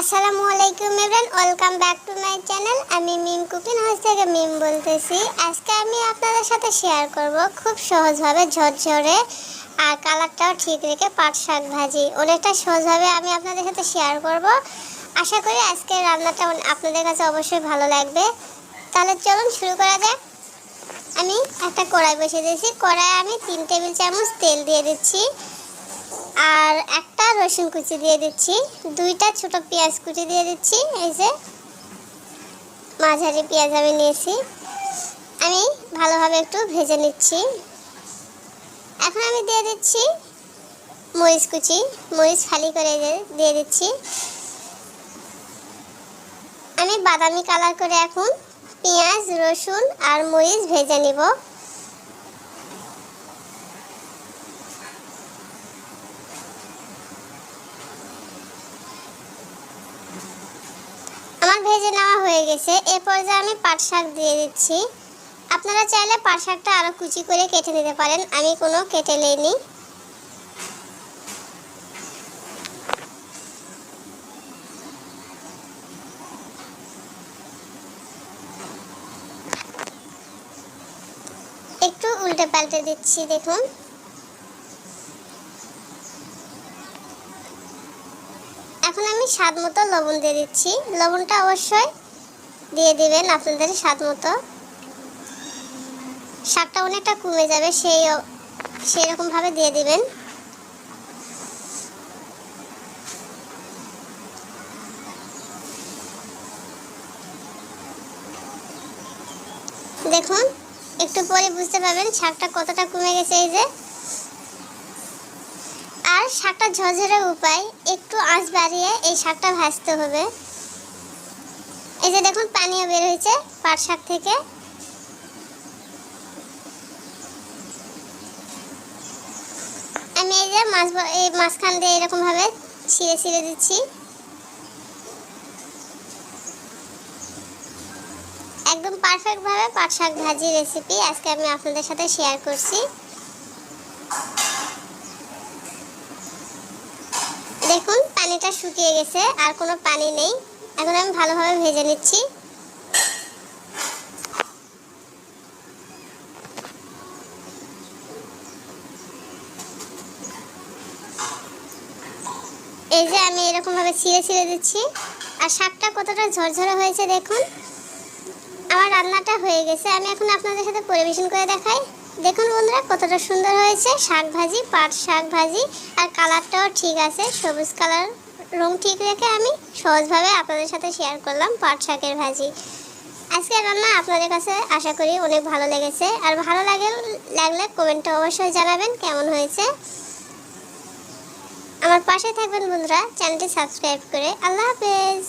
আসসালামু আলাইকুম everyone welcome back to my channel আমি মিম কুকিং হাউস থেকে মিম বলতেছি। আজকে আমি আপনাদের সাথে শেয়ার করব খুব সহজভাবে ঝরঝরে আর কালারটাও ঠিক রেখে পাট শাক ভাজি। অনেকটা সহজভাবে আমি আপনাদের সাথে শেয়ার করব। আশা করি আজকের রান্নাটা আপনাদের কাছে অবশ্যই ভালো লাগবে। তাহলে চলুন শুরু করা যাক। আমি একটা কড়াই বসিয়ে দিয়েছি। কড়াই আমি তিন টেবিল চামচ তেল দিয়ে দিচ্ছি। আর একটা রসুন কুচি দিয়ে দিচ্ছি, দুইটা ছোট পেঁয়াজ কুচি দিয়ে দিচ্ছি, এই যে মাঝারি পেঁয়াজ আমি নিয়েছি। আমি ভালোভাবে একটু ভেজে নিচ্ছি। এখন আমি দিয়ে দিচ্ছি মরিচ কুচি, মরিচ খালি করে দিয়ে- দিচ্ছি। আমি বাদামি কালার করে এখন পেঁয়াজ, রসুন আর মরিচ ভেজে নিব। ভেজে নেওয়া হয়ে গেছে। এ পর্যায়ে আমি পাট শাক দিয়ে দিচ্ছি। আপনারা চাইলে পাট শাকটা আরও কুচি করে কেটে নিতে পারেন। আমি কোনো কেটে নেইনি। একটু উল্টে পাল্টে দিচ্ছি, দেখুন। আমি স্বাদ মতো লবণ দিয়ে দিচ্ছি। লবণটা অবশ্যই দিয়ে দিবেন আপনাদের স্বাদ মতো। শাকটা অনেকটা কমে যাবে, সেই সেই রকমভাবে দিয়ে দিবেন। দেখুন, একটু পরে বুঝতে পারবেন শাকটা কতটা কমে গেছে এই যে। শাকটা ঝরঝরে উপায়, একটু আঁচ বাড়িয়ে এই শাকটা ভাজতে হবে। এই যে দেখুন পানিও বের হয়েছে পাট শাক থেকে। আমি এই যে মাছ এই মাঝখান দিয়ে এরকমভাবে ছিঁড়ে ছিঁড়ে দিচ্ছি। একদম পারফেক্ট ভাবে পাট শাক ভাজি রেসিপি আজকে আমি আপনাদের সাথে শেয়ার করছি। পানিটা শুকিয়ে গেছে, আর কোনো পানি নেই। এখন আমি ভালোভাবে ভেজে নিচ্ছি। এই যে আমি এরকম ভাবে ছিঁড়ে ছিঁড়ে দিচ্ছি। আর শাকটা কতটা ঝরঝরে হয়েছে দেখুন। আমার রান্নাটা হয়ে গেছে। আমি এখন আপনাদের সাথে পরিবেশন করে দেখাই। দেখুন বন্ধুরা, কতটা সুন্দর হয়েছে। শাক ভাজি পাট শাক ভাজি আর কালারটাও ঠিক আছে, সবুজ কালার। রং ঠিক রেখে আমি সহজভাবে আপনাদের সাথে শেয়ার করলাম পাট শাকের ভাজি। আজকের রান্না আপনাদের কাছে আশা করি অনেক ভালো লেগেছে। আর ভালো লাগে লাগলে কমেন্টে অবশ্যই জানাবেন কেমন হয়েছে। আমার পাশে থাকবেন বন্ধুরা চ্যানেলটি সাবস্ক্রাইব করে। আল্লাহ হাফেজ!